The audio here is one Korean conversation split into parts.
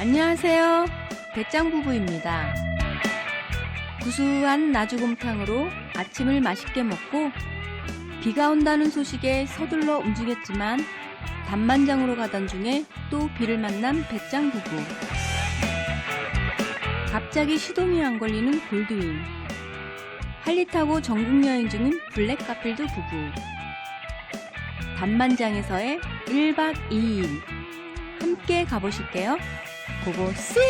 안녕하세요. 배짱 부부입니다. 구수한 나주곰탕으로 아침을 맛있게 먹고 비가 온다는 소식에 서둘러 움직였지만 단만장으로 가던 중에 또 비를 만난 배짱 부부. 갑자기 시동이 안 걸리는 골드윈. 할리 타고 전국 여행 중인 블랙 카필드 부부. 단만장에서의 1박 2일. 함께 가보실게요. 고고 싱!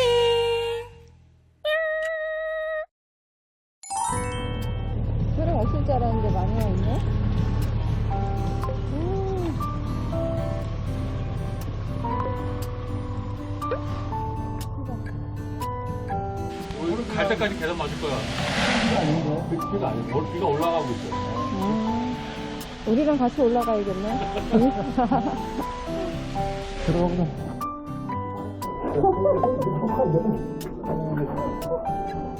들어가실 줄 알았는데 많이 와 있네. 오늘 갈 때까지 계속 맞을 거야. 아닌데? 비가 아니고 비가 올라가고 있어. 아, 우리랑 같이 올라가야겠네. 들어오구나. 거의 산모들 Go! Oh!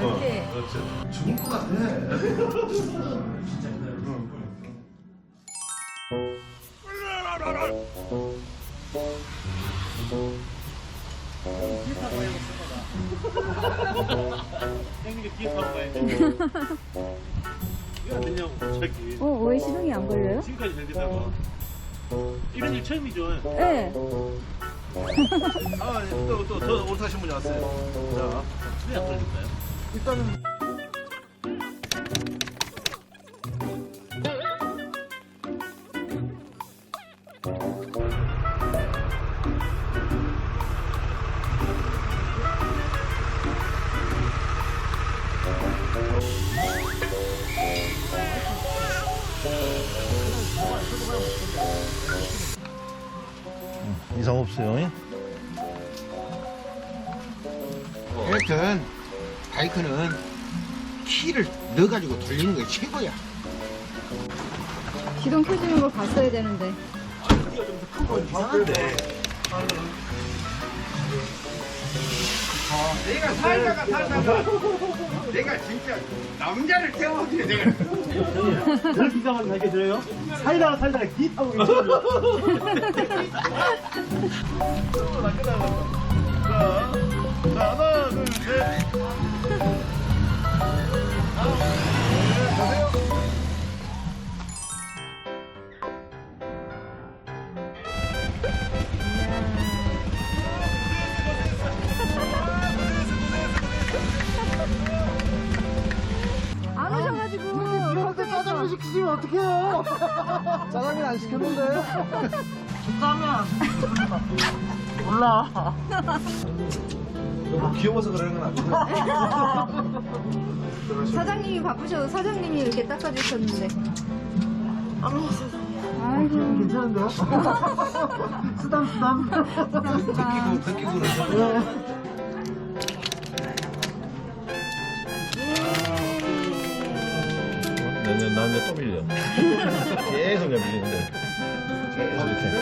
어, 그렇지. 죽을 것 같아. 갑자기. 어, 왜 시동이 안 걸려요? 지금까지 잘 되다가. 이런 일 처음이죠. 네. 아, 또, 또, 더 오래 타신 분이 왔어요. 자, 왜안 걸릴까요? 일단은. 이상 없어요. 여튼 바이크는 키를 넣어가지고 돌리는 게 최고야. 시동 켜지는 걸 봤어야 되는데. 이상한데. 내가 살다가 살다가 내가 진짜 남자를 태워줘야 내가. 늘 비상한 날개 들어요? 살다가 살다가 기 타고. 자, 자, 짜장면 안 시켰는데. 너무 귀여워서 그러는 건 아니죠? 사장님이 바쁘셔서 사장님이 이렇게 닦아주셨는데. 아이고. 괜찮은데요? 쓰담 쓰담. 느끼고, 느끼고 그러죠. 나는 나는 또 밀려. 계속 그냥 밀리는데. 계속 이렇게.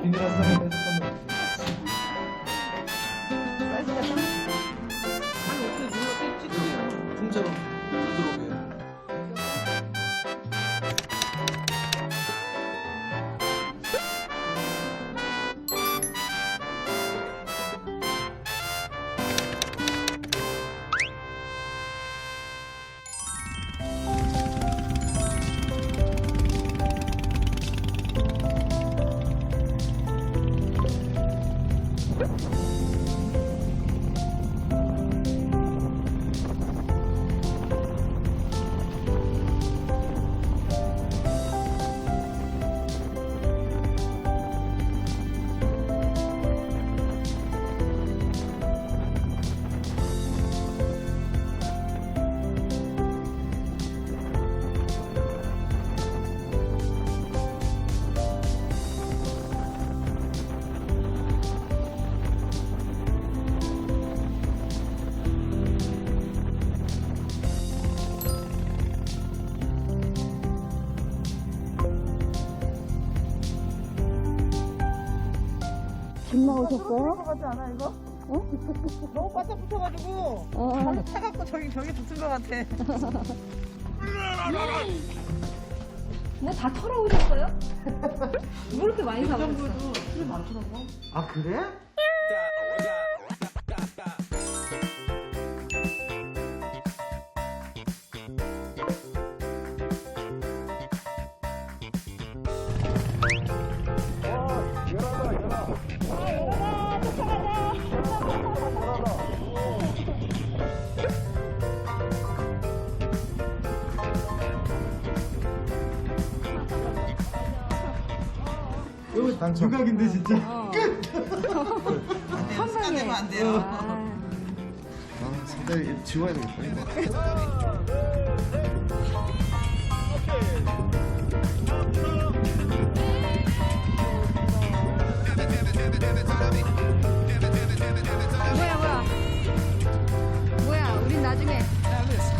풍처럼 김 나오셨어요? 같지 않아 이거? 어? 너무 바짝 붙어가지고 어. 발로 차갖고 저기 저기 붙은 것 같아. 뭐 다 털어오셨어요? 뭐 이렇게 많이 사오셨어요? 아 그래? 이거 당첨. 유각인데 진짜. 어. 한 방에. 안 돼요. 아, 상당히 지워야 되겠다. 이거. 뭐야 뭐야. 뭐야 우린 나중에. 아, 네.